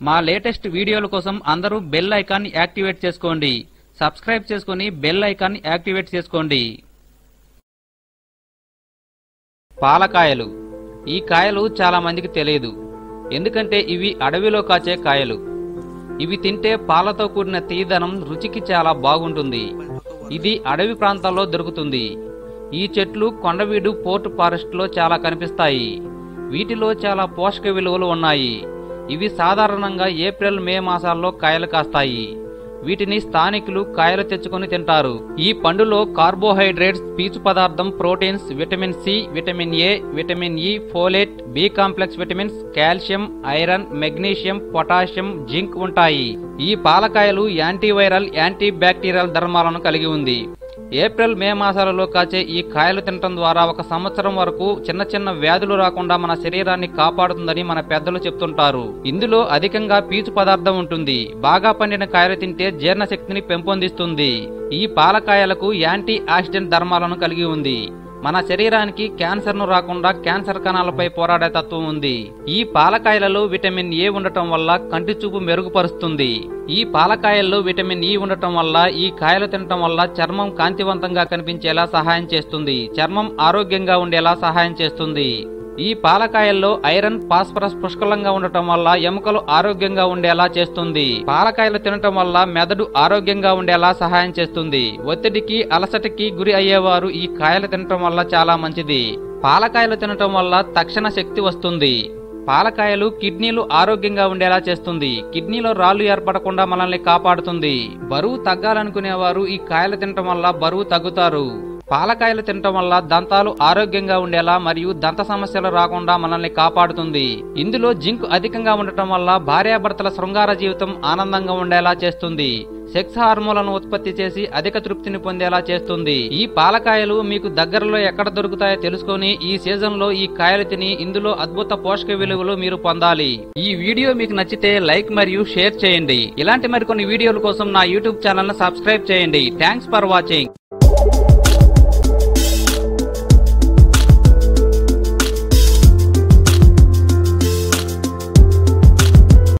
మా లేటెస్ట్ వీడియోల కోసం అందరూ బెల్ ఐకాన్ యాక్టివేట్ చేసుకోండి. సబ్స్క్రైబ్ చేసుకుని బెల్ ఐకాన్ యాక్టివేట్ చేసుకోండి. పాలకాయలు. ఈ కాయలు చాలా మందికి తెలియదు. ఎందుకంటే ఇవి అడవిలో కాచే కాయలు. ఇవి తింటే పాలతో కూడిన తీదనం రుచికి చాలా బాగుంటుంది. ఇది అడవి ప్రాంతాల్లో దొరుకుతుంది. ఈ చెట్లు కొండవీడు పోర్ట్ ఫారెస్ట్లో చాలా కనిపిస్తాయి. వీటిలో చాలా పోషక విలువలు ఉన్నాయి. ఇవి సాధారణంగా ఏప్రిల్ మే మాసాల్లో కాయలు కాస్తాయి. వీటిని స్థానికులు కాయలు తెచ్చుకొని తింటారు. ఈ పండులో కార్బోహైడ్రేట్స్ పీచు పదార్థం proteins vitamin C vitamin A vitamin E folate B complex vitamins calcium iron magnesium potassium zinc ఉంటాయి. ఈ పాలకాయలు యాంటీవైరల్ యాంటీ బ్యాక్టీరియల్ ధర్మాలను కలిగి ఉంది. ఏప్రిల్ మే మాసాలలో కాచే ఈ కాయలు తినటం ద్వారా ఒక సంవత్సరం వరకు చిన్న చిన్న వ్యాధులు రాకుండా మన శరీరాన్ని కాపాడుతుందని మన పెద్దలు చెప్తుంటారు. ఇందులో అధికంగా పీచు పదార్థం ఉంటుంది. బాగా పండిన కాయలు తింటే జీర్ణశక్తిని పెంపొందిస్తుంది. ఈ పాలకాయలకు యాంటీ ఆక్సిడెంట్ ధర్మాలను కలిగి ఉంది. మన శరీరానికి క్యాన్సర్ను రాకుండా క్యాన్సర్ కణాలపై పోరాడే తత్వం ఉంది. ఈ పాలకాయలలో విటమిన్ ఏ ఉండటం వల్ల కంటి చూపు మెరుగుపరుస్తుంది. ఈ పాలకాయల్లో విటమిన్ ఈ ఉండటం వల్ల ఈ కాయలు తినటం వల్ల చర్మం కాంతివంతంగా కనిపించేలా సహాయం చేస్తుంది. చర్మం ఆరోగ్యంగా ఉండేలా సహాయం చేస్తుంది. ఈ పాలకాయల్లో ఐరన్ ఫాస్ఫరస్ పుష్కలంగా ఉండటం వల్ల ఎముకలు ఆరోగ్యంగా ఉండేలా చేస్తుంది. పాలకాయలు తినటం వల్ల మెదడు ఆరోగ్యంగా ఉండేలా సహాయం చేస్తుంది. ఒత్తిడికి అలసటకి గురి అయ్యేవారు ఈ కాయలు తినటం వల్ల చాలా మంచిది. పాలకాయలు తినటం వల్ల తక్షణ శక్తి వస్తుంది. పాలకాయలు కిడ్నీలు ఆరోగ్యంగా ఉండేలా చేస్తుంది. కిడ్నీలో రాళ్ళు ఏర్పడకుండా మనల్ని కాపాడుతుంది. బరువు తగ్గాలనుకునేవారు ఈ కాయలు తినటం వల్ల బరువు తగ్గుతారు. పాలకాయలు తినటం వల్ల దంతాలు ఆరోగ్యంగా ఉండేలా మరియు దంత సమస్యలు రాకుండా మనల్ని కాపాడుతుంది. ఇందులో జింక్ అధికంగా ఉండటం వల్ల భార్యాభర్తల శృంగార జీవితం ఆనందంగా ఉండేలా చేస్తుంది. సెక్స్ హార్మోన్లను ఉత్పత్తి చేసి అధిక తృప్తిని పొందేలా చేస్తుంది. ఈ పాలకాయలు మీకు దగ్గరలో ఎక్కడ దొరుకుతాయో తెలుసుకొని ఈ సీజన్లో ఈ కాయలు తిని ఇందులో అద్భుత పోషక విలువలు మీరు పొందాలి. ఈ వీడియో మీకు నచ్చితే లైక్ మరియు షేర్ చేయండి. ఇలాంటి మరికొన్ని వీడియోల కోసం నా యూట్యూబ్ ఛానల్ సబ్స్క్రైబ్ చేయండి. Thanks for watching.